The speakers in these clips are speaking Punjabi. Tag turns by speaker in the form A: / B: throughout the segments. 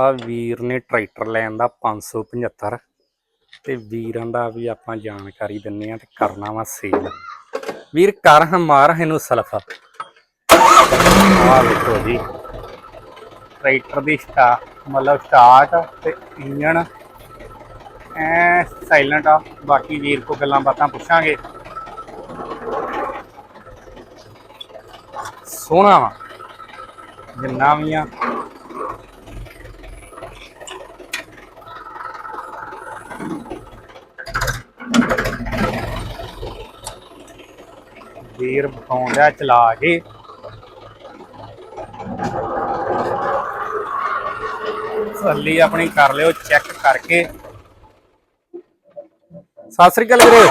A: ਆ ਵੀਰ ਨੇ ਟਰੈਕਟਰ ਲੈਣ ਦਾ 575 ਤੇ ਵੀਰਾਂ ਦਾ ਵੀ ਆਪਾਂ ਜਾਣਕਾਰੀ ਦਿੰਨੇ ਆ ਤੇ ਕਰਨਾ ਵਾ ਸੇਲ ਵੀਰ, ਕਰ ਹਮਾਰ ਇਹਨੂੰ ਸਲਫ। ਆ ਵੇਖੋ ਜੀ। ਟਰੈਕਟਰ ਦੀ ਸਟਾ, ਮਤਲਬ ਸਟਾਰਟ ਤੇ ਇੰਜਣ ਐ ਸਾਇਲੈਂਟ ਆ। ਬਾਕੀ ਵੀਰ ਕੋ ਗੱਲਾਂ ਬਾਤਾਂ ਪੁੱਛਾਂਗੇ। ਸੋਹਣਾ ਵਾ। ਜਿੰਨਾ ਵੀ ਆ। ਵੀਰ ਬਖਾਉਂਦਾ ਚਲਾ ਕੇ। ਥੱਲੀ ਆਪਣੀ ਕਰ ਲਿਓ ਚੈੱਕ ਕਰਕੇ। ਸਤਿ ਸ੍ਰੀ ਅਕਾਲ ਵੀਰੇ।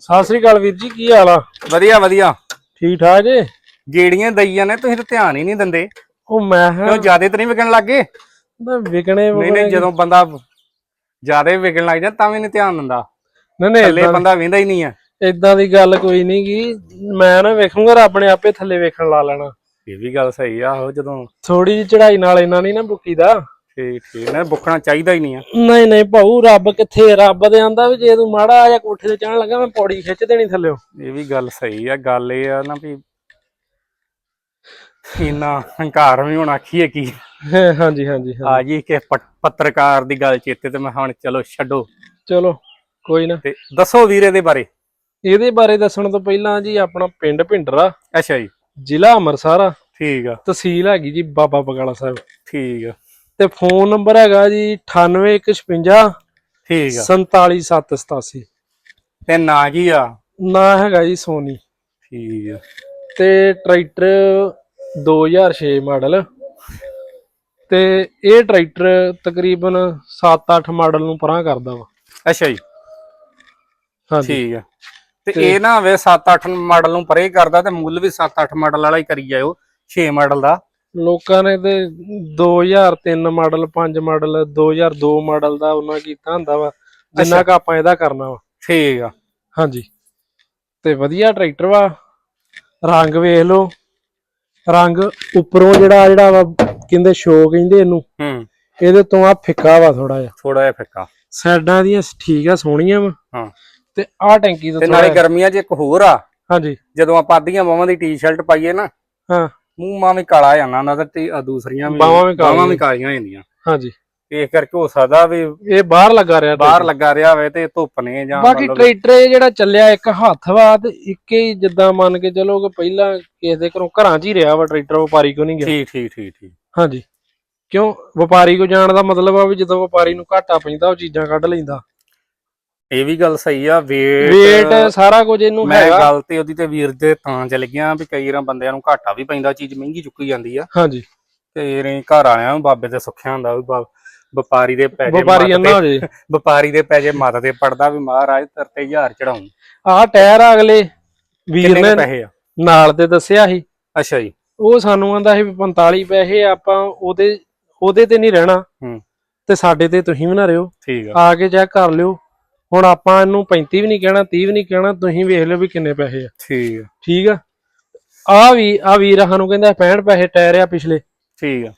B: ਸਤਿ ਸ੍ਰੀ ਅਕਾਲ ਵੀਰ ਜੀ ਕੀ ਹਾਲ ਆ?
A: ਵਧੀਆ ਵਧੀਆ।
B: ਠੀਕ ਠਾਕ ਜੀ?
A: ਗੇੜੀਆਂ ਦਈਆਂ ਨੇ ਤੁਸੀਂ ਤਾਂ ਧਿਆਨ ਹੀ ਨਹੀਂ ਦਿੰਦੇ।
B: ਉਹ ਮੈਂ ਹਾਂ
A: ਕਿਉਂ ਜਿਆਦੇ ਤਾਂ ਨਹੀਂ ਵਿਕਣ ਲੱਗੇ
B: ਮੈਂ ਵਿਕਣੇ
A: ਨਹੀਂ ਨਹੀਂ ਜਦੋਂ ਬੰਦਾ ਜਿਆਦੇ ਵਿਕਣ ਲੱਗ ਜਾਂਦਾ ਤਾਂ ਵੀ ਨਹੀਂ ਧਿਆਨ ਦਿੰਦਾ।
B: ਨਹੀਂ ਨਹੀਂ
A: ਥੱਲੇ ਬੰਦਾ ਵੇਂਦਾ ਹੀ ਨਹੀਂ ਆ।
B: ਇਦਾਂ ਦੀ ਗੱਲ ਕੋਈ ਨਹੀਂ ਗੀ। ਮੈਂ ਨਾ ਵੇਖੂੰਗਾ ਰੱਬ ਨੇ ਆਪੇ ਥੱਲੇ ਵੇਖਣ ਲਾ ਲੈਣਾ।
A: ਇਹ ਵੀ ਗੱਲ ਸਹੀ ਆ ਉਹ ਜਦੋਂ
B: ਥੋੜੀ ਜਿਹੀ ਚੜਾਈ ਨਾਲ ਇਹਨਾਂ ਨਹੀਂ ਨਾ ਬੁੱਕੀ ਦਾ
A: ਠੀਕ ਠੀਕ ਨਾ ਬੁੱਕਣਾ ਚਾਹੀਦਾ ਹੀ ਨਹੀਂ ਆ।
B: ਨਹੀਂ ਨਹੀਂ ਭਾਊ ਰੱਬ ਕਿੱਥੇ ਰੱਬ ਦੇ ਆਂਦਾ ਵੀ ਜੇ ਤੂੰ ਮਾੜਾ ਆ ਜਾਂ ਕੋਠੇ ਤੇ ਚੜਨ ਲੱਗਾ ਮੈਂ ਪੌੜੀ ਖਿੱਚ ਦੇਣੀ ਥੱਲਿਓ।
A: ਇਹ ਵੀ ਗੱਲ ਸਹੀ ਆ ਗੱਲ ਇਹ ਆ ਨਾ ਵੀ ਇੰਨਾ ਹੰਕਾਰ ਵੀ ਹੁਣ ਆਖੀਏ ਕੀ।
B: ਹਾਂ, ਹਾਂਜੀ ਹਾਂਜੀ ਹਾਂ
A: ਆ ਜੀ ਕਿ ਪੱਤਰਕਾਰ ਦੀ ਗੱਲ ਚੇਤੇ ਤੇ ਮੈਂ ਹੁਣ ਚਲੋ ਛੱਡੋ।
B: ਚਲੋ। ਕੋਈ ਨਾ।
A: ਤੇ ਦੱਸੋ ਵੀਰੇ ਦੇ ਬਾਰੇ।
B: ਇਹਦੇ ਬਾਰੇ ਦੱਸਣ ਤੋਂ ਪਹਿਲਾਂ ਜੀ ਆਪਣਾ ਪਿੰਡ ਭਿੰਡਰਾ
A: ਅੱਛਾ ਜੀ।
B: ਜ਼ਿਲ੍ਹਾ ਅੰਮ੍ਰਿਤਸਰ ਆ।
A: ਠੀਕ ਆ।
B: ਤਹਿਸੀਲ ਹੈਗੀ ਜੀ ਬਾਬਾ ਬਗਾਲਾ ਸਾਹਿਬ।
A: ਠੀਕ ਆ।
B: ਤੇ ਫੋਨ ਨੰਬਰ ਹੈਗਾ ਜੀ 98156
A: ਠੀਕ ਆ।
B: 47787
A: ਤੇ ਨਾਂ ਕੀ ਆ?
B: ਨਾ ਹੈਗਾ ਜੀ ਸੋਨੀ।
A: ਠੀਕ ਆ।
B: ਤੇ ਟਰੈਕਟਰ 2006 ਮਾਡਲ। ਤੇ ਇਹ ਟਰੈਕਟਰ ਤਕਰੀਬਨ 7-8 ਮਾਡਲ ਨੂੰ ਪਰਾਂ ਕਰਦਾ ਵਾ।
A: ਅੱਛਾ ਜੀ।
B: ਹਾਂਜੀ।
A: ਠੀਕ ਆ। ਤੇ ਇਹ ਨਾ ਹੋਵੇ 7-8 ਮਾਡਲ ਨੂੰ ਪਰੇ ਕਰਦਾ ਤੇ ਮੁੱਲ ਵੀ 7-8 ਮਾਡਲ ਵਾਲਾ ਹੀ ਕਰੀ ਜਾਇਓ 6 ਮਾਡਲ ਦਾ।
B: ਲੋਕਾਂ ਨੇ ਤੇ 2003 ਮਾਡਲ 5 ਮਾਡਲ 2002 ਮਾਡਲ ਦਾ ਉਹਨਾਂ ਕੀਤਾ ਹੁੰਦਾ ਵਾ ਜਿੰਨਾ ਕ ਆਪਾਂ ਇਹਦਾ ਕਰਨਾ ਵਾ।
A: ਠੀਕ ਆ।
B: ਹਾਂਜੀ। ਤੇ ਵਧੀਆ ਟਰੈਕਟਰ ਵਾ ਰੰਗ ਵੇਖ ਲਓ ਰੰਗ ਉੱਪਰੋਂ ਜਿਹੜਾ ਜਿਹੜਾ ਵਾ ਕਹਿੰਦੇ ਸ਼ੋ ਕਹਿੰਦੇ ਇਹਨੂੰ
A: ਹੂੰ।
B: ਇਹਦੇ ਤੋਂ ਆ ਫਿੱਕਾ ਵਾ ਥੋੜਾ ਜਿਹਾ।
A: ਥੋੜਾ ਜਿਹਾ ਫਿੱਕਾ।
B: ਸਾਈਡਾਂ ਦੀਆਂ ਠੀਕ ਆ ਸੋਹਣੀਆਂ ਵਾ।
A: ਹਾਂ।
B: ਤੇ ਆ ਟੈਂਕੀ ਤੋਂ
A: ਤੇ
B: ਥੋੜ੍ਹਾ
A: ਨਾਲੇ ਗਰਮੀਆਂ 'ਚ ਇੱਕ ਹੋਰ ਆ।
B: ਹਾਂਜੀ।
A: ਜਦੋਂ ਆਪਾਂ ਅੱਧੀਆਂ ਬਾਹਾਂ ਦੀ ਟੀ-ਸ਼ਰਟ ਪਾਈਏ ਨਾ
B: ਹਾਂ।
A: ਮੂੰਹ ਮਾਂ ਵੀ ਕਾਲਾ ਜਾਂਦਾ ਹੁੰਦਾ ਤੇ ਟੀ- ਆਹ ਦੂਸਰੀਆਂ ਵੀ
B: ਬਾਹਾਂ ਵੀ ਕਾਲੀਆਂ।
A: ਬਾਹਾਂ ਵੀ ਕਾਲੀਆਂ ਹੋ ਜਾਂਦੀਆਂ
B: ਹਾਂਜੀ
A: ਇਸ ਕਰਕੇ ਹੋ ਸਕਦਾ ਵੀ
B: ਇਹ ਬਾਹਰ ਲੱਗਾ ਰਿਹਾ
A: ਬਾਹਰ ਲੱਗਾ ਰਿਹਾ ਹੋਵੇ ਤੇ ਧੁੱਪ ਨੇ ਜਾਂ
B: ਬਾਕੀ
A: ਮਤਲਬ-
B: ਟਰੈਕਟਰ ਇਹ ਜਿਹੜਾ ਚੱਲਿਆ ਇੱਕ ਹੱਥ ਵਾ ਤੇ ਇੱਕ ਹੀ ਜਿੱਦਾਂ ਮੰਨ ਕੇ ਚਲੋ ਕਿ ਪਹਿਲਾਂ ਕਿਸੇ ਦੇ ਘਰੋਂ ਘਰਾਂ 'ਚ ਹੀ ਰਿਹਾ ਵਾ ਟਰੈਕਟਰ ਵਪਾਰੀ ਕੋ ਨਹੀਂ ਗਿਆ।
A: ਠੀਕ ਠੀਕ ਠੀਕ ਠੀਕ।
B: ਹਾਂਜੀ। ਕਿਉਂ? ਵਪਾਰੀ ਕੋ ਜਾਣ ਦਾ ਮਤਲਬ ਆ ਵੀ ਜਦੋਂ ਵਪਾਰੀ ਨੂੰ ਘਾਟਾ ਪੈਂਦਾ ਉਹ ਚੀਜ਼ਾਂ ਕੱਢ ਲੈਂਦਾ।
A: ਇਹ ਵੀ ਗੱਲ ਸਹੀ ਆ ਵੇਟ
B: ਵੇਟ ਸਾਰਾ ਕੁਝ ਇਹਨੂੰ
A: ਮੈਂ
B: ਹੈਗਾ।
A: ਗੱਲ ਤੇ ਉਹਦੀ ਤੇ ਵੀਰ ਦੇ ਤਾਂ ਚੱਲ ਗਿਆ ਵੀ ਕਈ ਵਾਰ ਬੰਦਿਆਂ ਨੂੰ ਘਾਟਾ ਵੀ ਪੈਂਦਾ ਚੀਜ਼ ਮਹਿੰਗੀ ਚੁੱਕੀ ਜਾਂਦੀ ਆ।
B: ਹਾਂਜੀ।
A: ਤੇ ਰੇ ਘਰ ਵਾਲਿਆਂ ਨੂੰ ਬਾਬੇ ਤੇ ਸੁੱਖਿਆ ਹੁੰਦਾ ਵੀ ਵਪਾਰੀ ਦੇ ਪੈਜੇ
B: ਵਪਾਰੀ ਹੋ ਜੇ।
A: ਵਪਾਰੀ ਦੇ ਪੈਜੇ ਮੱਤ ਤੇ ਪੜਦਾ ਵੀ ਮਹਾਰਾਜ ਤਰਤੇ ਹਜ਼ਾਰ ਚੜਾਉਂ।
B: ਆਹ ਟਾਇਰ ਆ ਅਗਲੇ ਵੀਰ ਨੇ
A: ਕੁ ਪੈਸੇ ਆ?
B: ਨਾਲ ਤੇ ਦੱਸਿਆ ਸੀ।
A: ਅੱਛਾ ਜੀ।
B: ਉਹ ਸਾਨੂੰ ਆਂਦਾ ਸੀ ਵੀ 45 ਪੈਸੇ ਆਪਾਂ ਉਹਦੇ ਉਹਦੇ ਤੇ ਨਹੀਂ ਰਹਿਣਾ।
A: ਹੂੰ।
B: ਤੇ ਸਾਡੇ ਤੇ ਤੁਸੀਂ ਵੀ ਨਾ ਰਿਓ
A: ਠੀਕ ਆ।
B: ਆ ਕੇ ਚੈੱਕ ਕਰ ਲਿਓ। ਹੁਣ ਆਪਾਂ ਇਹਨੂੰ 35 ਵੀ ਨਹੀਂ ਕਹਿਣਾ 30 ਵੀ ਨਹੀਂ ਕਹਿਣਾ ਤੁਸੀਂ ਵੇਖ ਲਿਓ ਵੀ ਕਿੰਨੇ ਪੈਸੇ ਆ।
A: ਠੀਕ ਆ।
B: ਠੀਕ ਆ? ਆ ਵੀ ਆ ਵੀਰ ਸਾਨੂੰ ਕਹਿੰਦਾ 65 ਪੈਸੇ ਟਾਇਰ ਆ ਪਿਛਲੇ।
A: ਠੀਕ ਆ।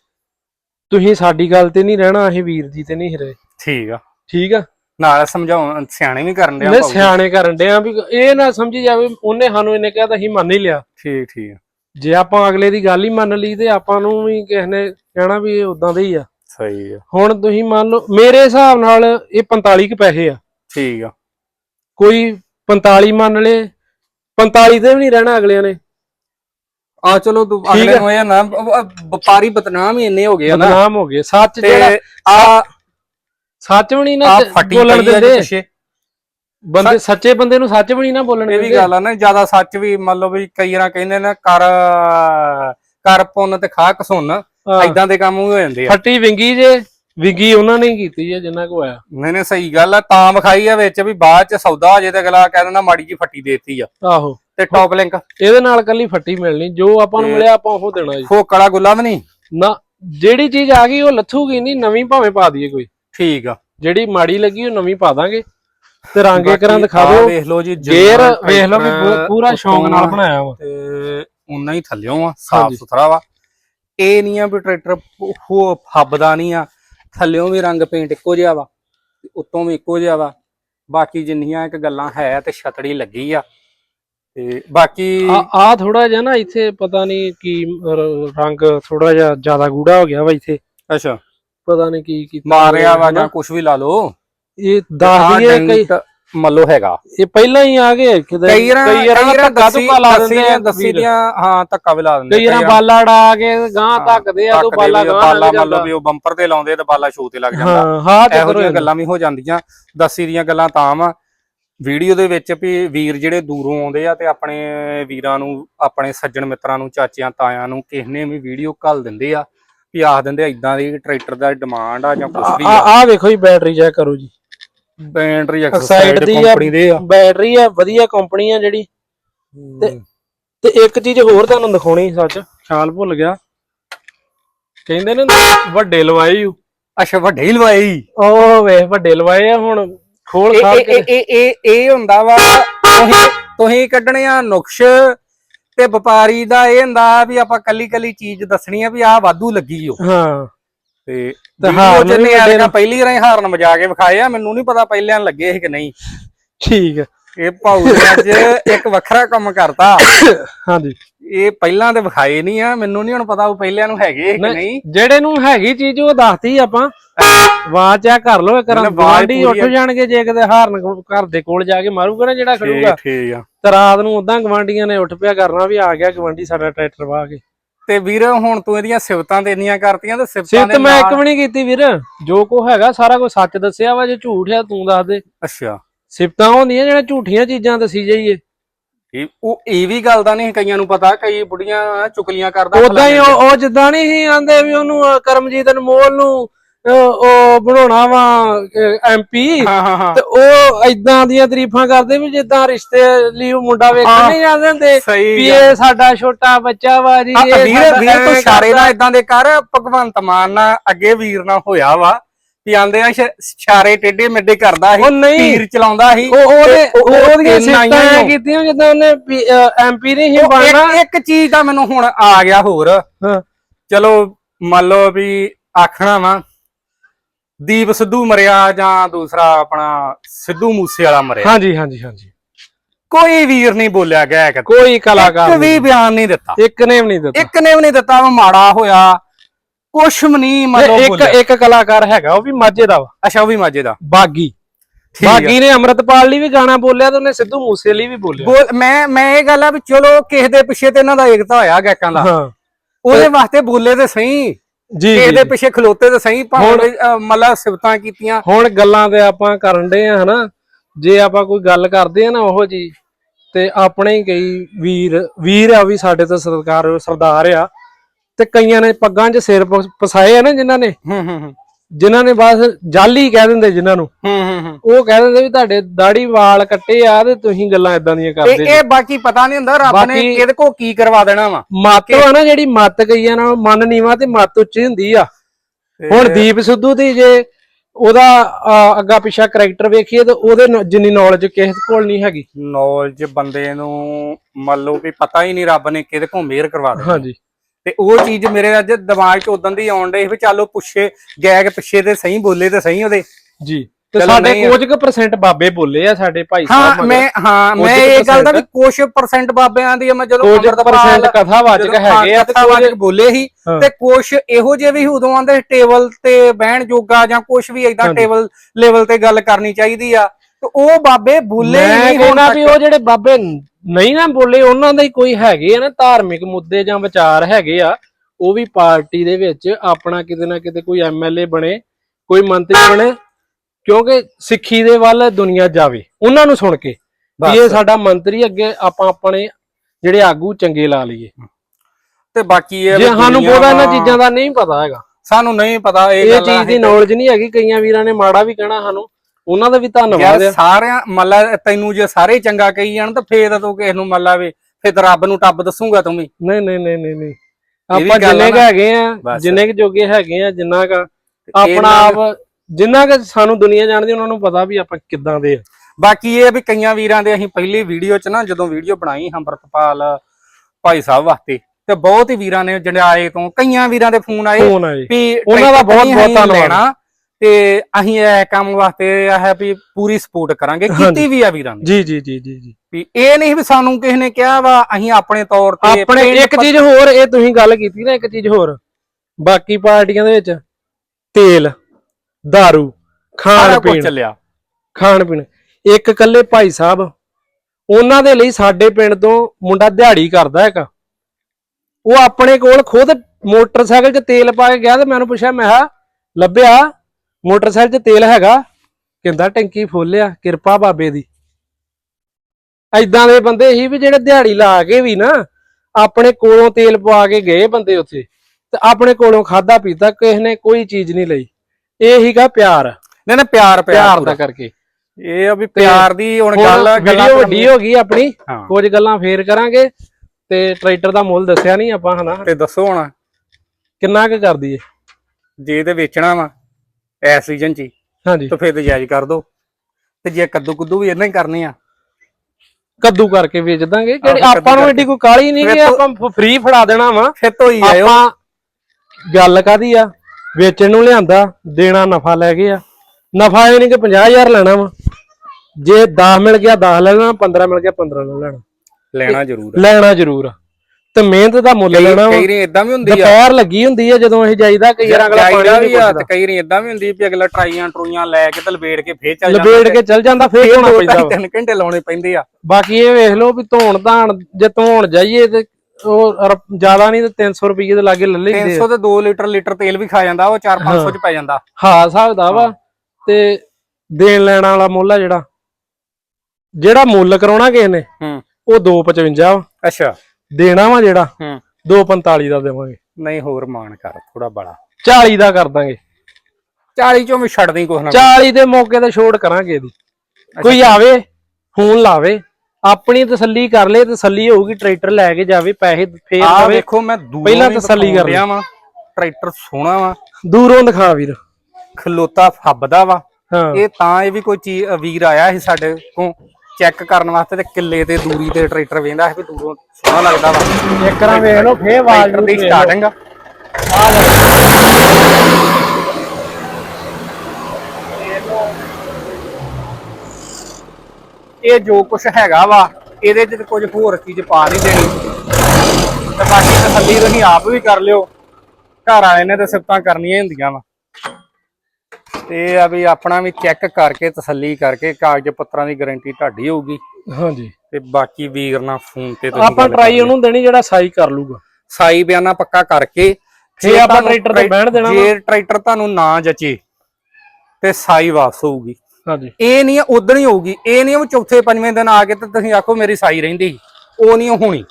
B: ਤੁਸੀਂ ਸਾਡੀ ਗੱਲ ਤੇ ਨਹੀਂ ਰਹਿਣਾ ਇਹ ਵੀਰ ਦੀ ਤੇ ਨਹੀਂ ਰਹੇ।
A: ਠੀਕ ਆ।
B: ਠੀਕ ਆ?
A: ਨਾਲ ਸਮਝਾਉਣ ਸਿਆਣੇ ਵੀ ਕਰਨ
B: ਮੈਂ
A: ਭਾਊ।
B: ਸਿਆਣੇ ਕਰਨ ਡਿਆ ਵੀ ਇਹ ਨਾ ਸਮਝੀ ਜਾਵੇ ਉਹਨੇ ਸਾਨੂੰ ਇਹਨੇ ਕਿਹਾ ਤਾਂ ਅਸੀਂ ਮੰਨ ਹੀ ਲਿਆ।
A: ਠੀਕ ਠੀਕ ਆ।
B: ਜੇ ਆਪਾਂ ਅਗਲੇ ਦੀ ਗੱਲ ਹੀ ਮੰਨ ਲਈ ਤੇ ਆਪਾਂ ਨੂੰ ਵੀ ਕਿਸੇ ਨੇ ਕਹਿਣਾ ਵੀ ਇਹ ਉਦਾਂ ਦੇ ਹੀ ਆ।
A: ਸਹੀ ਆ।
B: ਹੁਣ ਤੁਸੀਂ ਮੰਨ ਲਓ ਮੇਰੇ ਹਿਸਾਬ ਨਾਲ ਇਹ 45 ਕੁ ਪੈਸੇ ਆ।
A: ਠੀਕ ਆ।
B: ਕੋਈ 45 ਮੰਨ ਲੇ 45 ਤੇ ਵੀ ਨਹੀਂ ਰਹਿਣਾ ਅਗਲਿਆਂ ਨੇ।
A: ਆ ਚਲੋ ਤੂੰ ਅਗਲੇ
B: ਆ।
A: ਨੂੰ ਨਾ ਵਪਾਰੀ ਬਦਨਾਮ ਹੀ ਇੰਨੇ ਹੋ ਗਏ ਆ ਨਾ।
B: ਬਦਨਾਮ ਹੋ ਗਏ। ਸੱਚ ਜਿਹੜਾ
A: ਆ
B: ਸੱਚ ਵੀ ਨਹੀਂ ਨਾ
A: ਆ
B: ਚ-
A: ਫੱਟੀ
B: ਬੋਲਣ
A: ਪਈ ਆ
B: ਦਿੰਦੇ।
A: ਪਿੱਛੇ।
B: ਬੰਦੇ ਸੱਚੇ ਬੰਦੇ ਨੂੰ ਸੱਚ ਵੀ ਨਹੀਂ ਨਾ ਬੋਲਣ
A: ਇਹ ਵੀ
B: ਦਿੰਦੇ।
A: ਗੱਲ ਆ ਨਾ ਜ਼ਿਆਦਾ ਸੱਚ ਵੀ ਮੰਨ ਲਓ ਵੀ ਕਈ ਵਾਰ ਕਹਿੰਦੇ ਨੇ ਕਰ ਕਰ ਪੁੰਨ ਤੇ ਖਾ ਕਸੁੰਨ
B: ਹਾਂ।
A: ਐਦਾਂ ਦੇ ਕੰਮ ਵੀ ਹੋ ਜਾਂਦੇ ਆ।
B: ਫੱਟੀ ਵਿੰਗੀ ਜੇ। ਵਿੰਗੀ ਉਹਨਾਂ ਨੇ ਹੀ ਕੀਤੀ ਹੈ ਜਿੰਨਾ ਕੋ ਆਇਆ
A: ਨਹੀਂ ਨਹੀਂ ਸਹੀ ਗੱਲ ਆ ਤਾਂ ਵਿਖਾਈ ਆ ਵਿੱਚ ਵੀ ਬਾਅਦ ਚ ਸੌਦਾ ਹੋ ਜੇ ਤੇ ਅਗਲਾ ਕਹਿ ਦਿੰਦਾ ਮਾੜੀ ਜੀ ਫੱਟੀ ਦੇਤੀ ਆ।
B: ਆਹੋ।
A: ਤੇ ਟੌਪ ਲਿੰਕ
B: ਇਹਦੇ ਨਾਲ ਕੱਲੀ ਫੱਟੀ ਮਿਲਣੀ ਜੋ ਆਪਾਂ ਨੂੰ ਮਿਲਿਆ ਆਪਾਂ ਉਹ ਦੇਣਾ ਜੀ।
A: ਫੋਕੜਾ ਗੁੱਲਾ ਵੀ ਨਹੀਂ।
B: ਨਾ ਜਿਹੜੀ ਚੀਜ਼ ਆ ਗਈ ਉਹ ਲੱਥੂਗੀ ਨਹੀਂ ਨਵੀਂ ਭਾਵੇਂ ਪਾ ਦਈਏ ਕੋਈ।
A: ਠੀਕ ਆ।
B: ਜਿਹੜੀ ਮਾੜੀ ਲੱਗੀ ਉਹ ਨਵੀਂ ਪਾ ਦਾਂਗੇ। ਤੇ ਰੰਗ ਕਰਾਂ ਦਿਖਾ ਦਿਓ।
A: ਵੇਖ ਲਓ ਜੀ
B: ਗੇਅਰ ਵੇਖ ਲਓ ਵੀ ਪੂਰਾ ਸ਼ੌਂਕ ਨਾਲ ਬਣਾਇਆ ਵਾ।
A: ਤੇ ਉਨਾ ਹੀ ਥੱਲਿਓਂ ਆ ਸਾਫ਼। ਸੁਥਰਾ ਵਾ। ਇਹ ਨਹੀਂ ਆ ਵੀ ਟਰੈਕਟਰ ਉਹ ਫੱਬਦਾ ਨਹੀਂ ਆ। ਥੱਲਿਓਂ ਵੀ ਰੰਗ ਪੇਂਟ ਇੱਕੋ ਜਿਹਾ ਵਾ ਉੱਤੋਂ ਵੀ ਇੱਕੋ ਜਿਹਾ ਵਾ। ਬਾਕੀ ਜਿੰਨੀਆਂ ਇੱਕ ਗੱਲਾਂ ਹੈ ਤੇ ਛਤੜੀ ਲੱਗੀ ਆ। ਤੇ ਬਾਕੀ
B: ਆ ਥੋੜਾ ਜਿਹਾ ਨਾ ਇੱਥੇ ਪਤਾ ਨਹੀਂ ਕੀ ਰੰਗ ਥੋੜਾ ਜਿਹਾ ਜ਼ਿਆਦਾ ਗੂੜਾ ਹੋ ਗਿਆ ਵਾ ਇੱਥੇ।
A: ਅੱਛਾ।
B: ਪਤਾ ਨਹੀਂ ਕੀ ਕੀਤਾ
A: ਮਾਰਿਆ ਵਾ। ਜਾਂ ਕੁਝ ਵੀ ਲਾ ਲਓ।
B: ਇਹ ਦੱਸ ਦਈਏ ਕਈ
A: ਮੱਲੋ ਹੈਗਾ।
B: ਇਹ ਪਹਿਲਾਂ ਹੀ ਆ ਗਏ ਕਿਤੇ।
A: ਕਈ ਰਾਂ
B: ਧੱਕਾ ਧੁੱਕਾ ਲਾ ਦਿੰਦੇ ਆ
A: ਦੱਸੀ। ਦੀਆਂ ਹਾਂ ਧੱਕਾ ਵੀ ਲਾ ਦਿੰਦੇ
B: ਕਈ ਵਾਰਾਂ ਬਾਲਾ ਡਾ ਕੇ ਗਾਂ ਧੱਕਦੇ ਆ ਤੂੰ ਬਾਲਾ ਗਾਂ
A: ਬਾਲਾ ਮੰਨ ਲਓ ਵੀ ਉਹ ਬੰਪਰ ਤੇ ਲਾਉਂਦੇ ਤੇ ਬਾਲਾ ਸ਼ੋ ਤੇ ਲੱਗ ਜਾਂਦਾ।
B: ਹਾਂ ਹਾਂ
A: ਇਹੋ ਜਿਹੀਆਂ ਗੱਲਾਂ ਵੀ ਹੋ ਜਾਂਦੀਆਂ। ਦੱਸੀ ਦੀਆਂ ਗੱਲਾਂ ਤਾਂ ਵਾ। ਵੀਡੀਓ ਦੇ ਵਿੱਚ ਵੀ ਵੀਰ ਜਿਹੜੇ ਦੂਰੋਂ ਆਉਂਦੇ ਆ ਤੇ ਆਪਣੇ ਵੀਰਾਂ ਨੂੰ ਆਪਣੇ ਸੱਜਣ ਮਿੱਤਰਾਂ ਨੂੰ ਚਾਚਿਆਂ ਤਾਇਆਂ ਨੂੰ ਕਿਸ ਨੇ ਵੀ ਵੀਡੀਓ ਘੱਲ ਦਿੰਦੇ ਆ ਵੀ ਆਖ ਦਿੰਦੇ ਆ ਇਦਾਂ ਦੀ ਟਰੈਕਟਰ ਦਾ ਡਿਮਾਂਡ ਆ ਜਾਂ ਕੁਝ ਵੀ
B: ਆ।
A: ਆ
B: ਆ ਵੇਖੋ ਜੀ ਬੈਟਰੀ ਚੈੱਕ ਕਰੋ ਜੀ।
A: ਬੈਟਰੀ
B: ਸਾਈਡ
A: ਐਕਸਾਈਡ
B: ਦੀ ਆ
A: ਕੰਪਨੀ ਦੇ ਆ।
B: ਬੈਟਰੀ ਆ ਵਧੀਆ ਕੰਪਨੀ ਆ ਜਿਹੜੀ। ਤੇ- ਤੇ ਇੱਕ ਚੀਜ਼ ਹੋਰ ਤੁਹਾਨੂੰ ਦਿਖਾਉਣੀ ਸੱਚ। ਖਿਆਲ ਭੁੱਲ ਗਿਆ। ਕਹਿੰਦੇ ਨੇ ਵੱਡੇ ਲਵਾਏ ਊ।
A: ਅੱਛਾ ਵੱਡੇ ਹੀ ਲਵਾਈ
B: ਉਹ ਵੇਖ ਵੱਡੇ ਲਵਾਏ ਆ ਹੁਣ ਖੋਲ
A: ਇਹ
B: ਕੇ।
A: ਇਹ ਇਹ ਇਹ ਹੁੰਦਾ ਵਾ ਤੁਸੀਂ ਤੁਸੀਂ ਕੱਢਣੇ ਆ ਨੁਕਸ਼ ਤੇ ਵਪਾਰੀ ਦਾ ਇਹ ਹੁੰਦਾ ਵੀ ਆਪਾਂ ਕੱਲੀ ਕੱਲੀ ਚੀਜ਼ ਦੱਸਣੀ ਆ ਵੀ ਆਹ ਵਾਧੂ ਲੱਗੀ ਓ।
B: ਹਾਂ।
A: ਤੇ ਵੀਡੀਓ ਚ
B: ਵੀ
A: ਨੇ
B: ਵੱਡੇ
A: ਐਰਕਾ ਪਹਿਲੀ ਰਾਂ ਹਾਰਨ ਵਜਾ ਕੇ ਵਿਖਾਏ ਆ ਮੈਨੂੰ ਨਹੀਂ ਪਤਾ ਪਹਿਲਿਆਂ ਲੱਗੇ ਸੀ ਕਿ ਨਹੀਂ।
B: ਠੀਕ ਹੈ
A: ਇਹ ਭਾਊ ਨੇ ਅੱਜ ਇੱਕ ਵੱਖਰਾ ਕੰਮ ਕਰਤਾ।
B: ਹਾਂਜੀ।
A: ਇਹ ਪਹਿਲਾਂ ਤੇ ਵਿਖਾਏ ਨਹੀਂ ਆ ਮੈਨੂੰ ਨਹੀਂ ਹੁਣ ਪਤਾ ਉਹ ਪਹਿਲਿਆਂ ਨੂੰ ਹੈਗੇ ਕਿ ਨਹੀਂ
B: ਜਿਹੜੇ ਨੂੰ ਹੈਗੀ ਚੀਜ਼ ਉਹ ਦੱਸਤੀ ਆਪਾਂ। ਆਵਾਜ਼ ਚੈੱਕ ਕਰ ਲਓ ਇੱਕ ਰਾਂ
A: ਮਤਲਬ ਆਵਾਜ਼
B: ਗਵਾਂਢੀ ਉੱਠ। ਜਾਣਗੇ ਜੇ ਕਿਤੇ ਹਾਰਨ ਘਰ ਦੇ ਕੋਲ ਜਾ ਕੇ ਮਾਰੂਗਾ ਨਾ ਜਿਹੜਾ ਖੜੂਗਾ।
A: ਠੀਕ ਆ।
B: ਤੇ ਰਾਤ ਨੂੰ ਉਦਾਂ ਗਵਾਂਢੀਆਂ ਨੇ ਉੱਠ ਪਿਆ ਕਰਨਾ ਵੀ ਆ ਗਿਆ ਗਵਾਂਢੀ ਸਾਡਾ ਟਰੈਕਟਰ ਵਾਹ ਕੇ।
A: ਤੇ ਵੀਰ ਹੁਣ ਤੂੰ ਇਹਦੀਆਂ ਸਿਫਤਾਂ ਤੇ ਇੰਨੀਆਂ ਕਰਤੀਆਂ ਤੇ ਸਿਫਤਾਂ
B: ਸਿਫਤ
A: ਦੇ
B: ਮੈਂ ਇੱਕ
A: ਨਾਲ
B: ਵੀ ਨਹੀਂ ਕੀਤੀ ਵੀਰ। ਜੋ ਕੋ ਹੈਗਾ ਸਾਰਾ ਕੁਝ ਸੱਚ ਦੱਸਿਆ ਵਾ ਜੇ ਝੂਠ ਆ ਤੂੰ ਦੱਸ ਦੇ।
A: ਅੱਛਾ।
B: ਸਿਫਤਾਂ ਹੁੰਦੀਆਂ ਜਿਹੜਾ ਝੂਠੀਆਂ ਚੀਜ਼ਾਂ ਦੱਸੀ ਜਾਈਏ।
A: ਇਹ ਉਹ ਇਹ ਵੀ ਗੱਲ ਦਾ ਨਹੀਂ ਕਈਆਂ ਨੂੰ ਪਤਾ ਕਈ ਬੁੜੀਆਂ ਚੁਗਲੀਆਂ ਕਰਦਾ
B: ਉਦਾਂ ਹੀ ਉਹ ਉਹ ਜਿੱਦਾਂ ਨਹੀਂ ਸੀ ਆਂਦੇ ਵੀ ਉਹਨੂੰ ਅਹ, ਕਰਮਜੀਤ ਅਨਮੋਲ ਨੂੰ ਉਹ ਬਣਾਉਣਾ ਵਾ ਐਮਪੀ ਤੇ ਉਹ ਇਦਾਂ ਦੀਆਂ ਤਾਰੀਫਾਂ ਕਰਦੇ ਵੀ ਜਿੱਦਾਂ ਰਿਸ਼ਤੇ ਲਈ ਉਹ ਮੁੰਡਾ ਵੇਖਣ। ਨਹੀਂ ਜਾਂਦੇ ਹੁੰਦੇ ਵੀ ਇਹ ਸਾਡਾ ਛੋਟਾ ਬੱਚਾ ਵਾ ਜੀ ਇਹ
A: ਵੀਰ ਵੀਰ ਤੂੰ ਇਸ਼ਾਰੇ। ਨਾਲ ਇਦਾਂ ਦੇ ਕਰ ਭਗਵੰਤ ਮਾਨ ਨਾਲ ਅੱਗੇ ਵੀਰ ਨਾਲ ਹੋਇਆ ਵਾ ਕਿ ਆਂਦੇ ਆ ਇਸ਼- ਇਸ਼ਾਰੇ ਟੇਢੇ ਮੇਢੇ ਕਰਦਾ ਸੀ ਤੀਰ ਚਲਾਉਂਦਾ ਸੀ
B: ਉਹ ਉਹਨੇ
A: ਤੇ ਉਹ- ਉਹ
B: ਉਹਦੀਆਂ ਸਿਫਤਾਂ। ਕੀਤੀਆਂ ਜਿੱਦਾਂ ਉਹਨੇ ਐਮਪੀ ਨਹੀਂ ਸੀ ਬਣਨਾ
A: ਇੱਕ ਚੀਜ਼ ਦਾ ਮੈਨੂੰ ਹੁਣ ਆ ਗਿਆ ਹੋਰ। ਚਲੋ ਮੰਨ ਲਓ ਵੀ ਆਖਣਾ ਵਾ ਦੀਪ ਸਿੱਧੂ ਮਰਿਆ ਜਾਂ ਦੂਸਰਾ ਆਪਣਾ ਸਿੱਧੂ ਮੂਸੇ ਵਾਲਾ ਮਰਿਆ?
B: ਹਾਂਜੀ ਹਾਂਜੀ ਹਾਂਜੀ।
A: ਕੋਈ ਵੀਰ ਨਹੀਂ ਬੋਲਿਆ ਗਿਆ ਇੱਕ
B: ਕੋਈ ਕਲਾਕਾਰ
A: ਵੀ ਬਿਆਨ ਨਹੀਂ ਦਿੱਤਾ।
B: ਇੱਕ ਨੇ ਵੀ ਨਹੀਂ ਦਿੱਤਾ।
A: ਇੱਕ ਨੇ ਵੀ ਨਹੀਂ ਦਿੱਤਾ ਉਹ ਮਾੜਾ ਹੋਇਆ। ਕੁਛ ਵੀ ਨਹੀਂ ਮਤਲਬ
B: ਇੱਕ
A: ਬੋਲਿਆ।
B: ਇੱਕ ਕਲਾਕਾਰ ਹੈਗਾ ਉਹ ਵੀ ਮਾਝੇ ਦਾ ਵਾ।
A: ਅੱਛਾ ਉਹ ਵੀ ਮਾਜੇ ਦਾ।
B: ਬਾਗੀ। ਬਾਗੀ ਨੇ ਅੰਮ੍ਰਿਤਪਾਲ ਲਈ ਵੀ ਗਾਣਾ ਬੋਲਿਆ ਤੇ ਉਹਨੇ ਸਿੱਧੂ ਮੂਸੇ ਲਈ ਵੀ ਬੋਲਿਆ।
A: ਬੋਲ ਮੈਂ ਮੈਂ ਇਹ ਗੱਲ ਆ ਵੀ ਚਲੋ ਕਿਸੇ ਦੇ ਪਿੱਛੇ ਤੇ ਇਹਨਾਂ ਦਾ ਏਕਤਾ ਹੋਇਆ ਗਾਇਕਾਂ ਦਾ। ਉਹਦੇ ਵਾਸਤੇ ਬੋਲੇ ਤੇ ਸਹੀ।
B: ਜੀ
A: ਕਿਸੇ
B: ਜੀ।
A: ਦੇ ਪਿੱਛੇ ਖਲੋਤੇ ਤੇ ਸਹੀ ਭਾਵੇਂ ਮਤਲਬ ਸਿਫਤਾਂ ਕੀਤੀਆਂ।
B: ਹੁਣ ਗੱਲਾਂ ਤੇ ਆਪਾਂ ਕਰਨ ਦੇ ਆ ਹਨਾ? ਜੇ ਆਪਾਂ ਕੋਈ ਗੱਲ ਕਰਦੇ ਆ ਨਾ ਉਹੋ ਜੀ ਤੇ ਆਪਣੇ ਹੀ ਕਈ ਵੀਰ ਵੀਰ ਆ ਵੀ ਸਾਡੇ ਤੋਂ ਸਰਕਾਰ ਸਰਦਾਰ ਆ। ਤੇ ਕਈਆਂ ਨੇ ਪੱਗਾਂ 'ਚ ਸਿਰ ਪ- ਫਸਾਏ ਆ ਨਾ ਜਿਨ੍ਹਾਂ ਨੇ।
A: ਹੂੰ ਹੂੰ।
B: ਜਿਨ੍ਹਾਂ ਨੇ ਬਸ ਜਾਲੀ ਕਹਿ ਦਿੰਦੇ ਜਿਨ੍ਹਾਂ ਨੂੰ।
A: ਹੂੰ ਹੂੰ ਹੂੰ।
B: ਉਹ ਕਹਿ ਦਿੰਦੇ ਵੀ ਤੁਹਾਡੇ ਦਾੜੀ ਵਾਲ ਕੱਟੇ ਆ ਤੇ ਤੁਸੀਂ ਗੱਲਾਂ ਇਦਾਂ ਦੀਆਂ ਕਰਦੇ ਜੀ।
A: ਇਹ ਬਾਕੀ ਪਤਾ ਨਹੀਂ ਹੁੰਦਾ ਰੱਬ ਨੇ
B: ਬਾਕੀ-
A: ਕਿਹਦੇ ਕੋ ਕੀ ਕਰਵਾ ਦੇਣਾ ਵਾ।
B: ਮੱਤ ਆ ਨਾ ਜਿਹੜੀ ਮੱਤ ਕਈਆਂ ਨਾਲ ਮਨ ਨੀਵਾ ਤੇ ਮੱਤ ਉੱਚੀ ਹੁੰਦੀ ਆ। ਹੁਣ ਦੀਪ ਸਿੱਧੂ ਦੀ ਜੇ ਉਹਦਾ ਅੱਗਾ ਪਿੱਛਾ ਕਰੈਕਟਰ ਵੇਖੀਏ ਤੇ ਉਹਦੇ ਨ- ਜਿੰਨੀ ਨੌਲੇਜ ਕਿਸੇ ਕੋਲ ਨਹੀਂ ਹੈਗੀ।
A: ਨੌਲੇਜ ਬੰਦੇ ਨੂੰ ਮੰਨ ਲਓ ਵੀ ਪਤਾ ਹੀ ਨਹੀਂ ਰੱਬ ਨੇ ਕਿਹਦੇ ਕੋ ਮਿਹਰ ਕਰਵਾ ਦੇਣੀ
B: ਹਾਂਜੀ।
A: ਤੇ ਉਹ ਚੀਜ਼ ਮੇਰੇ ਅੱਜ ਦਿਮਾਗ 'ਚ ਉਦੋਂ ਦੀ ਆਉਣ ਡਈ ਵੀ ਚੱਲ ਉਹ ਪੁੱਛੇ ਗੈਗ ਪਿੱਛੇ ਤੇ ਸਹੀ ਬੋਲੇ ਤੇ ਸਹੀ ਉਹਦੇ
B: ਜੀ ਤੇ ਸਾਡੇ। ਕੁਝ ਕੁ ਪਰਸੈਂਟ ਬਾਬੇ ਬੋਲੇ ਆ ਸਾਡੇ ਭਾਈ ਸਾਹਿਬ
A: ਹਾਂ। ਮੈਂ ਹਾਂ ਮੈਂ ਇਹ ਗੱਲ ਦਾ ਵੀ ਕੁਝ ਪਰਸੈਂਟ ਬਾਬਿਆਂ ਦੀ ਮੈਂ ਜਦੋਂ
B: ਕੁਝ ਪਰਸੈਂਟ ਕਥਾਵਾਚਕ ਹੈਗੇ ਆ ਤੇ
A: ਕਥਾਵਾਚਕ ਬੋਲੇ
B: ਹਾਂ।
A: ਤੇ ਕੁਝ ਇਹੋ ਜਿਹੇ ਵੀ ਉਦੋਂ ਆਂਦੇ ਟੇਬਲ ਤੇ ਬਹਿਣ ਜੋਗਾ ਜਾਂ ਕੁਝ ਵੀ
B: ਹਾਂਜੀ।
A: ਟੇਬਲ ਲੈਵਲ ਤੇ ਗੱਲ ਕਰਨੀ ਚਾਹੀਦੀ ਆ ਤੇ ਉਹ ਬਾਬੇ ਬੋਲੇ ਨਹੀਂ ਹੁਣ
B: ਵੀ ਉਹ ਜਿਹੜੇ ਬਾਬੇ ਨਹੀਂ ਨਾ ਬੋਲੇ ਉਹਨਾਂ ਦੇ ਹੀ ਕੋਈ ਹੈਗੇ ਆ ਨਾ ਧਾਰਮਿਕ ਮੁੱਦੇ ਜਾਂ ਵਿਚਾਰ ਹੈਗੇ ਆ ਉਹ ਵੀ ਪਾਰਟੀ ਦੇ ਵਿੱਚ ਆਪਣਾ ਕਿਤੇ ਨਾ ਕਿਤੇ ਕੋਈ ਐਮਐਲਏ ਬਣੇ ਕੋਈ ਮੰਤਰੀ ਬਣੇ ਕਿਉਂਕਿ ਸਿੱਖੀ ਦੇ ਵੱਲ ਦੁਨੀਆ ਜਾਵੇ ਉਹਨਾਂ ਨੂੰ ਸੁਣ ਕੇ ਵੀ ਇਹ। ਸਾਡਾ ਮੰਤਰੀ ਅੱਗੇ ਆਪਾਂ ਆਪਣੇ ਜਿਹੜੇ ਆਗੂ ਚੰਗੇ ਲਾ ਲਈਏ
A: ਤੇ ਬਾਕੀ ਇਹ
B: ਜੇ ਸਾਨੂੰ ਬਹੁਤਾ ਇਹਨਾਂ ਚੀਜ਼ਾਂ ਦਾ ਨਹੀਂ ਪਤਾ ਹੈਗਾ
A: ਸਾਨੂੰ ਨਹੀਂ ਪਤਾ ਇਹ
B: ਚੀਜ਼ ਦੀ ਨੌਲੇਜ ਨਹੀਂ ਹੈਗੀ ਕਈਆਂ ਵੀਰਾਂ ਨੇ ਮਾੜਾ ਵੀ ਕਹਿਣਾ ਸਾਨੂੰ ਉਹਨਾਂ ਦਾ ਵੀ ਧੰਨਵਾਦ ਆ
A: ਸਾਰਿਆਂ ਮੱਲਾ ਤੈਨੂੰ ਜੇ ਸਾਰੇ ਚੰਗਾ ਕਹੀ ਜਾਣ ਤਾਂ ਫੇਰ ਤੂੰ ਕਿਸ ਨੂੰ ਮੱਲਾ ਵੇ ਫੇਰ ਰੱਬ ਨੂੰ ਟੱਬ ਦੱਸੂਗਾ ਤੂੰ ਵੀ
B: ਨਹੀਂ ਨਹੀਂ ਨਹੀਂ ਨਹੀਂ ਨਹੀਂ ਆਪਾਂ ਜਿੰਨੇ ਕ। ਹੈਗੇ ਆ। ਜਿੰਨੇ ਕ ਜੋਗੇ ਹੈਗੇ ਆ ਜਿੰਨਾ ਕ ਆਪਣਾ ਆਪ ਜਿੰਨਾ ਕ ਸਾਨੂੰ ਦੁਨੀਆ ਜਾਣਦੀ ਉਹਨਾਂ ਨੂੰ ਪਤਾ ਵੀ ਆਪਾਂ ਕਿੱਦਾਂ ਦੇ ਆ
A: ਬਾਕੀ ਇਹ ਵੀ ਕਈਆਂ ਵੀਰਾਂ ਦੇ ਅਸੀਂ ਪਹਿਲੀ ਵੀਡੀਓ 'ਚ ਨਾ ਜਦੋਂ ਵੀਡੀਓ ਬਣਾਈ ਹੰਬਰਤਪਾਲ ਭਾਈ ਸਾਹਿਬ ਵਾਸਤੇ ਤੇ ਬਹੁਤ ਹੀ ਵੀਰਾਂ ਨੇ ਜੰਡਿਆਲੇ ਤੋਂ ਕਈਆਂ ਵੀਰਾਂ ਦੇ ਫੋਨ ਆਏ ਵੀ
B: ਉਹਨਾਂ ਦਾ ਬਹੁਤ- ਬਹੁਤ ਧੰਨਵਾਦ।
A: ਤੇ ਅਸੀਂ ਇਹ ਕੰਮ ਵਾਸਤੇ ਇਹ ਹੈ ਵੀ ਪੂਰੀ ਸਪੋਰਟ ਕਰਾਂਗੇ ਕੀਤੀ। ਵੀ ਆ ਵੀਰਾਂ ਨੇ।
B: ਜੀ ਜੀ ਜੀ ਜੀ ਜੀ।
A: ਵੀ ਇਹ ਨਹੀਂ ਵੀ ਸਾਨੂੰ ਕਿਸੇ ਨੇ ਕਿਹਾ ਵਾ ਅਸੀਂ ਆਪਣੇ ਤੌਰ ਤੇ
B: ਆਪਣੇ
A: ਪਿੰਡ
B: ਇੱਕ ਚੀਜ਼ ਹੋਰ ਇਹ ਤੁਸੀਂ ਗੱਲ ਕੀਤੀ ਨਾ ਇੱਕ ਚੀਜ਼ ਹੋਰ। ਬਾਕੀ ਪਾਰਟੀਆਂ ਦੇ ਵਿੱਚ ਤੇਲ दारू
A: ਸਾਰਾ
B: ਖਾਣ ਪੀਣ।
A: ਚੱਲਿਆ।
B: ਖਾਣ ਪੀਣ। ਇੱਕ ਇਕੱਲੇ ਭਾਈ ਸਾਹਿਬ ਉਹਨਾਂ ਦੇ ਲਈ ਸਾਡੇ ਪਿੰਡ ਤੋਂ ਮੁੰਡਾ ਦਿਹਾੜੀ ਕਰਦਾ ਇੱਕ। ਉਹ ਆਪਣੇ ਕੋਲ ਖੁਦ ਮੋਟਰਸਾਈਕਲ 'ਚ ਤੇਲ ਪਾ ਕੇ ਗਿਆ ਤੇ ਮੈਨੂੰ ਪੁੱਛਿਆ ਮੈਂ ਕਿਹਾ ਲੱਭਿਆ? ਮੋਟਰਸਾਈਕਲ 'ਚ ਤੇਲ ਹੈਗਾ ਕਹਿੰਦਾ ਟੈਂਕੀ ਫੁੱਲ ਆ ਕਿਰਪਾ ਬਾਬੇ ਦੀ। ਐਦਾਂ ਦੇ ਬੰਦੇ ਹੀ ਵੀ ਜਿਹੜੇ ਦਿਹਾੜੀ ਲਾ ਕੇ ਵੀ ਨਾ ਆਪਣੇ ਕੋਲੋਂ ਤੇਲ ਪਵਾ ਕੇ ਗਏ ਬੰਦੇ ਉੱਥੇ ਤੇ ਆਪਣੇ ਕੋਲੋਂ ਖਾਦਾ ਪੀਤਾ ਕਿਸੇ ਨੇ ਕੋਈ ਚੀਜ਼ ਨਹੀਂ ਲਈ। ਇਹ ਹੀਗਾ ਪਿਆਰ।
A: ਨਹੀਂ ਨਾ ਪਿਆਰ
B: ਪਿਆਰ ਦਾ। ਕਰਕੇ।
A: ਇਹ ਆ ਵੀ ਪਿਆਰ ਦੀ ਹੁਣ ਗੱਲ
B: ਵੀਡੀਓ ਵੱਡੀ ਹੋ ਗਈ ਆਪਣੀ ਕੁਝ ਗੱਲਾਂ ਫੇਰ ਕਰਾਂਗੇ ਤੇ ਟਰੈਕਟਰ ਦਾ ਮੁੱਲ ਦੱਸਿਆ ਨਹੀਂ ਆਪਾਂ ਹਨਾ।
A: ਤੇ ਦੱਸੋ ਹੁਣ।
B: ਕਿੰਨਾ ਕੁ ਕਰਦੀ ਏ?
A: ਜੇ ਤੇ ਵੇਚਣਾ ਵਾ। ਐਸ ਸੀਜ਼ਨ 'ਚ ਹੀ,
B: ਹਾਂਜੀ।
A: ਤਾਂ ਫਿਰ ਤੇ ਜਾਇਜ਼ ਕਰ ਦੋ। ਤੇ ਜੇ ਕੱਦੂ ਕੁੱਦੂ ਵੀ ਇਹਨਾਂ ਹੀ ਕਰਨੇ ਆ।
B: ਕੱਦੂ ਕਰਕੇ ਵੇਚ ਦਾਂਗੇ। ਕਿਹੜੀ ਆਪਾਂ ਨੂੰ। ਏਡੀ ਕੋਈ ਕਾਲੀ ਨਹੀਂ ਕਿ ਆਪਾਂ ਫ੍ਰੀ ਫੜਾ ਦੇਣਾ ਵਾ।
A: ਫਿਰ ਤੋਂ ਹੀ ਆਇਓ।
B: ਆਪਾਂ ਗੱਲ ਕਾਦੀ ਆ? ਵੇਚਣ ਨੂੰ ਲਿਆਂਦਾ ਦੇਣਾ ਨਫਾ ਲੈ ਗਏ ਆ। ਨਫਾ ਇਹ ਨਹੀਂ ਕਿ 50000 ਲੈਣਾ ਵਾ। ਜੇ 10 ਮਿਲ ਗਿਆ 10 ਲੈ ਲੈਣਾ 15 ਮਿਲ ਗਿਆ 15 ਲੈ ਲੈਣਾ।
A: ਲੈਣਾ ਜ਼ਰੂਰ।
B: ਲੈਣਾ ਜ਼ਰੂਰ ਆ। ਤੇ ਮਿਹਨਤ ਦਾ ਮੁੱਲ ਲੈਣਾ ਵਾ।
A: ਕਈ ਰੀ ਇਦਾਂ ਵੀ ਹੁੰਦੀ ਆ।
B: ਦੁਪਹਿਰ ਲੱਗੀ ਹੁੰਦੀ ਆ ਜਦੋਂ ਅਸੀਂ ਜਾਈਦਾ ਕਈ ਵਾਰ ਅਗਲਾ ਪਾਣੀ
A: ਵੀ ਤੇ ਕਈ ਰੀ ਇਦਾਂ ਵੀ ਹੁੰਦੀ ਵੀ ਅਗਲਾ ਟਰਾਈਆਂ ਟਰੂਈਆਂ ਲੈ ਕੇ ਤੇ ਲਬੇੜ ਕੇ ਫੇਰ ਚੱਲ
B: ਲਬੇੜ ਕੇ ਚੱਲ ਜਾਂਦਾ ਫੇਰ ਹੋਣਾ ਪੈਂਦਾ।
A: ਤਿੰਨ ਘੰਟੇ ਲਾਉਣੇ ਪੈਂਦੇ ਆ।
B: ਬਾਕੀ ਇਹ ਵੇਖ ਲਓ ਵੀ ਧੋਣ ਧਾਣ ਜੇ ਧੋਣ ਜਾਈਏ ਤੇ ਉਹ ਜ਼ਿਆਦਾ ਨਹੀਂ ਤੇ 300 ਰੁਪਏ ਦੇ ਲਾਗੇ ਲੈ ਲਈਦੇ
A: 300 ਤੇ 2 ਲੀਟਰ ਲੀਟਰ ਤੇਲ ਵੀ ਖਾ ਜਾਂਦਾ ਉਹ 4-500 ਚ ਪੈ ਜਾਂਦਾ।
B: ਹਾਂ ਹਿਸਾਬ ਦਾ ਵਾ ਤੇ ਦੇਣ ਲੈਣ ਵਾਲਾ ਮੁੱਲ ਆ ਜਿਹੜਾ। ਜਿਹੜਾ ਮੁੱਲ ਕਰਾਉਣਾ ਕਿਸੇ ਨੇ
A: ਹੂੰ।
B: ਉਹ 255 ਵਾ।
A: ਅੱਛਾ।
B: ਦੇਣਾ ਵਾ ਜਿਹੜਾ?
A: ਹੂੰ।
B: 245 ਦਾ ਦੇਵਾਂਗੇ।
A: ਨਹੀਂ ਹੋਰ ਮਾਨ ਕਰ ਥੋੜਾ ਬੜਾ।
B: 40 ਦਾ ਕਰ ਦਾਂਗੇ।
A: 40 ਚੋਂ ਵੀ ਛੱਡਦੀ ਕੁਛ ਨਾ
B: 40 ਦੇ ਮੌਕੇ ਤੇ ਛੋੜ ਕਰਾਂਗੇ ਇਹਦੀ। ਕੋਈ ਆਵੇ ਫੋਨ ਲਾਵੇ ਆਪਣੀ ਤਸੱਲੀ ਕਰ ਲੇ ਤਸੱਲੀ ਹੋਊਗੀ ਟਰੈਕਟਰ ਲੈ ਕੇ ਜਾਵੇ ਪੈਸੇ ਫੇਰ
A: ਆ ਵੇਖੋ ਮੈਂ ਦੂਰੋਂ
B: ਪਹਿਲਾਂ ਤਸੱਲੀ ਕਰ
A: ਲਿਆ ਵਾ ਟਰੈਕਟਰ ਸੋਹਣਾ ਵਾ।
B: ਦੂਰੋਂ ਦਿਖਾ ਵੀਰ।
A: ਖਲੋਤਾ ਫੱਬਦਾ ਵਾ। ਇਹ ਤਾਂ ਇਹ ਵੀ ਕੋਈ ਚੀਜ਼ ਵੀਰ ਆਇਆ ਸੀ ਸਾਡੇ ਕੋਲ। ਚੈੱਕ ਕਰਨ ਵਾਸਤੇ ਤੇ ਕਿੱਲੇ ਤੇ ਦੂਰੀ ਤੇ ਟਰੈਕਟਰ ਵੇਂਦਾ ਸੀ ਵੀ ਦੂਰੋਂ ਸੋਹਣਾ ਲੱਗਦਾ ਵਾ।
B: ਇੱਕ ਰਾਂ ਵੇਖ ਲਓ ਫੇਰ ਆਵਾਜ਼
A: ਟਰੈਕਟਰ ਦੀ ਸਟਾਰਟਿੰਗ ਇਹ ਜੋ ਕੁਝ ਹੈਗਾ ਵਾ ਇਹਦੇ ਚ ਕੁਝ ਹੋਰ ਚੀਜ਼ ਪਾ ਨਹੀਂ ਦੇਣੀ। ਤੇ ਬਾਕੀ ਤਸੱਲੀ ਤੁਸੀਂ ਆਪ ਵੀ ਕਰ ਲਿਓ। ਘਰ ਵਾਲੇ ਨੇ ਤਾਂ ਸਿਫਤਾਂ ਕਰਨੀਆਂ ਹੀ ਹੁੰਦੀਆਂ ਵਾ। ਤੇ ਇਹ ਆ ਵੀ ਆਪਣਾ ਵੀ ਚੈੱਕ ਕਰਕੇ ਤਸੱਲੀ ਕਰਕੇ ਕਾਗਜ਼ ਪੱਤਰਾਂ ਦੀ ਗਾਰੰਟੀ ਤੁਹਾਡੀ ਹੋਊਗੀ।
B: ਹਾਂਜੀ।
A: ਤੇ ਬਾਕੀ ਵੀਰ ਨਾਲ ਫੋਨ ਤੇ ਤੁਸੀਂ
B: ਆਪਾਂ
A: ਗੱਲ
B: ਟਰਾਈ ਉਹਨੂੰ ਦੇਣੀ ਜਿਹੜਾ ਸਾਈ ਕਰ ਲੂਗਾ।
A: ਸਾਈ ਬਿਆਨਾ ਪੱਕਾ ਕਰਕੇ
B: ਜੇ ਆਪਾਂ
A: ਤੁਹਾਨੂੰ
B: ਟਰੈਕਟਰ ਤੇ ਬਹਿਣ ਦੇਣਾ।
A: ਜੇ ਟਰੈਕਟਰ ਤੁਹਾਨੂੰ ਨਾ ਜਚੇ ਤੇ ਸਾਈ ਵਾਪਸ ਹੋਊਗੀ।
B: ਹਾਂਜੀ।
A: ਇਹ ਨਹੀਂ ਉਦੋਂ ਹੀ ਹੋਊਗੀ। ਇਹ ਨਹੀਂ ਉਹ ਚੌਥੇ ਪੰਜਵੇਂ ਦਿਨ ਆ ਕੇ ਤੇ ਤੁਸੀਂ ਆਖੋ ਮੇਰੀ ਸਾਈ ਰਹਿੰਦੀ ਸੀ। ਉਹ ਨਹੀਂ ਹੋਣੀ।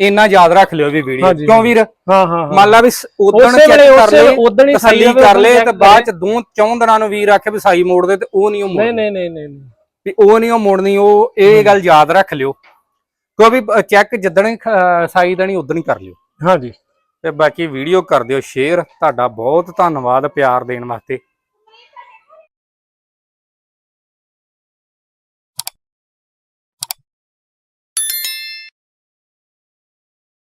A: ਇੰਨਾ ਯਾਦ ਰੱਖ ਲਿਓ ਵੀ ਵੀਡੀਓ
B: ਹਾਂਜੀ,
A: ਕਿਉਂ ਵੀਰ?
B: ਹਾਂ ਹਾਂ ਹਾਂ।
A: ਮੰਨ ਲਾ ਵੀ ਉਦੋਂ
B: ਉਸੇ ਵੇਲੇ
A: ਚੈੱਕ ਕਰ
B: ਉਸੇ ਉਦਣ ਹੀ
A: ਤਸੱਲੀ ਕਰ ਲਏ ਤੇ ਬਾਅਦ ਚ ਦੋ ਚੌਂ ਦਿਨਾਂ ਨੂੰ ਵੀਰ ਆਖੇ ਵੀ ਸਾਈ ਮੋੜ ਦੇ ਤੇ ਉਹ ਨਹੀਂ ਉਹ ਮੋੜ
B: ਨਹੀਂ ਨਹੀਂ ਨਹੀਂ।
A: ਵੀ ਉਹ ਨਹੀਂ ਉਹ ਮੋੜਨੀ ਉਹ ਇਹ ਗੱਲ ਯਾਦ ਰੱਖ ਲਿਓ। ਕਿਉਂਕਿ ਚੈੱਕ ਜਿੱਦਣ ਹੀ ਖ- ਸਾਈ ਦੇਣੀ ਉਦੋਂ ਹੀ ਕਰ ਲਿਓ।
B: ਹਾਂਜੀ।
A: ਤੇ ਬਾਕੀ ਵੀਡੀਓ ਕਰ ਦਿਓ ਸ਼ੇਅਰ ਤੁਹਾਡਾ ਬਹੁਤ ਧੰਨਵਾਦ ਪਿਆਰ ਦੇਣ ਵਾਸਤੇ।